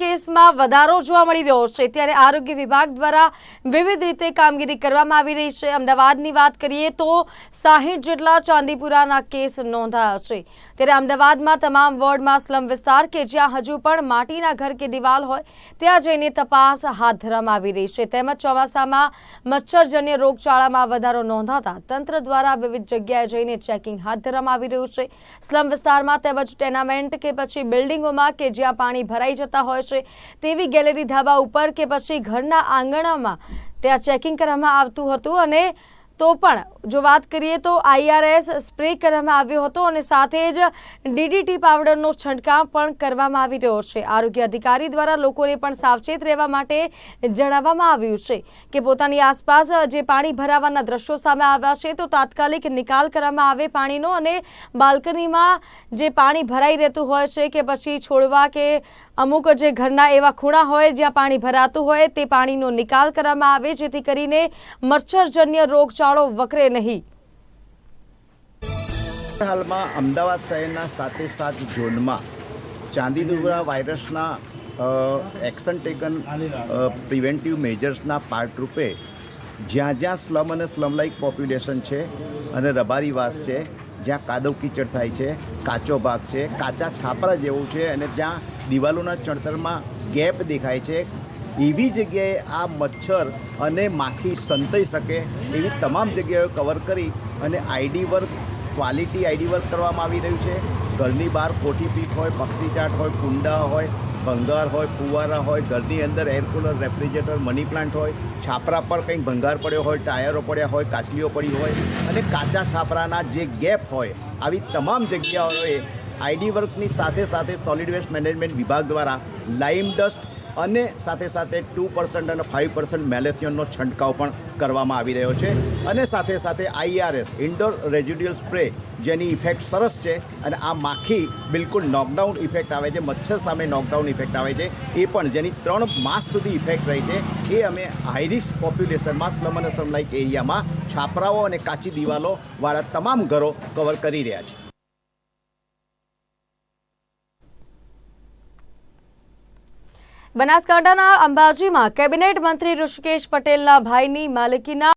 કેસમાં વધારો જોવા મળી રહ્યો છે. ત્યારે આરોગ્ય વિભાગ દ્વારા વિવિધ રીતે કામગીરી કરવામાં આવી રહી છે. અમદાવાદની વાત કરીએ તો સાહીઠ જેટલા ચાંદીપુરાના કેસ નોંધાયા છે. ત્યારે અમદાવાદમાં તમામ વોર્ડમાં સ્લમ વિસ્તાર કે જ્યાં હજુ પણ માટીના ઘર કે દિવાલ હોય, ત્યાં જઈને તપાસ હાથ ધરવામાં આવી રહી છે. તેમજ ચોમાસામાં મચ્છરજન્ય રોગચાળામાં વધારો નોંધાતા તંત્ર દ્વારા વિવિધ જગ્યાએ જઈને ચેકિંગ હાથ ધરવામાં આવી રહ્યું છે. સ્લમ વિસ્તારમાં તેમજ ટેનામેન્ટ કે પછી બિલ્ડિંગોમાં કે જ્યાં પાણી ભરાઈ જતા હોય છે તેવી ગેલેરી ધાબા ઉપર કે પછી ઘરના આંગણામાં ત્યાં ચેકિંગ કરવામાં આવતું હતું અને તો પણ જો વાત કરીએ તો આઈઆરએસ સ્પ્રે કરવામાં આવ્યો હતો અને સાથે જ ડીડીટી પાવડરનો છંટકાવ પણ કરવામાં આવી રહ્યો છે. આરોગ્ય અધિકારી દ્વારા લોકોને પણ સાવચેત રહેવા માટે જણાવવામાં આવ્યું છે કે પોતાની આસપાસ જે પાણી ભરાવાના દ્રશ્યો સામે આવ્યા છે તો તાત્કાલિક નિકાલ કરવામાં આવે પાણીનો અને બાલ્કનીમાં જે પાણી ભરાઈ રહેતું હોય છે કે પછી છોડવા કે અમુક જે ઘરના એવા ખૂણા હોય જ્યાં પાણી ભરાતું હોય તે પાણીનો નિકાલ કરવામાં આવે જેથી કરીને મચ્છરજન્ય રોગચાળો વકરે નહીં. હાલમાં અમદાવાદ શહેરના સાતે સાત ઝોનમાં ચાંદીદુર્ગા વાયરસના એક્શન ટેકન પ્રિવેન્ટિવ મેજર્સના પાર્ટ રૂપે જ્યાં જ્યાં સ્લમ અને સ્લમ લાઇક પોપ્યુલેશન છે અને રબારીવાસ છે, જ્યાં કાદવ કીચડ થાય છે, કાચો ભાગ છે, કાચા છાપરા જેવું છે અને જ્યાં દિવાલોના ચણતરમાં ગેપ દેખાય છે એવી જગ્યાએ આ મચ્છર અને માખી સંતાઈ શકે એવી તમામ જગ્યાઓ કવર કરી અને ID work quality ID work કરવામાં આવી રહ્યું છે. ઘરની બહાર કોઠી પીક હોય, પક્ષી ચાટ હોય, કુંડા હોય, ભંગાર હોય, ફુવારા હોય, ઘરની અંદર air cooler refrigerator money plant હોય, છાપરા પર કંઈક ભંગાર પડ્યો હોય, ટાયરો પડ્યા હોય કાચલીઓ પડી હોય અને કાચા છાપરાના જે ગેપ હોય, આવી તમામ જગ્યાઓએ આઈડી વર્કની સાથે સાથે સોલિડ વેસ્ટ મેનેજમેન્ટ વિભાગ દ્વારા લાઇમ ડસ્ટ અને સાથે સાથે ટુ પર્સન્ટ અને ફાઇવ પર્સન્ટ મેલેથિયનનો છંટકાવ પણ કરવામાં આવી રહ્યો છે. અને સાથે સાથે આઈઆરએસ ઇન્ડોર રેજ્યુડિયલ સ્પ્રે, જેની ઇફેક્ટ સરસ છે અને આ માખી બિલકુલ નોકડાઉન ઇફેક્ટ આવે છે, મચ્છર સામે નોકડાઉન ઇફેક્ટ આવે છે. એ પણ જેની ત્રણ માસ સુધી ઇફેક્ટ રહી છે. એ અમે હાઈરિસ્ક પોપ્યુલેશનમાં સ્લમ અને સ્લમ લાઇક એરિયામાં છાપરાઓ અને કાચી દિવાલોવાળા તમામ ઘરો કવર કરી રહ્યા છે બનાસકાંઠાના અંબાજીમાં કેબિનેટ મંત્રી ઋષિકેશ પટેલના ભાઈની માલિકીના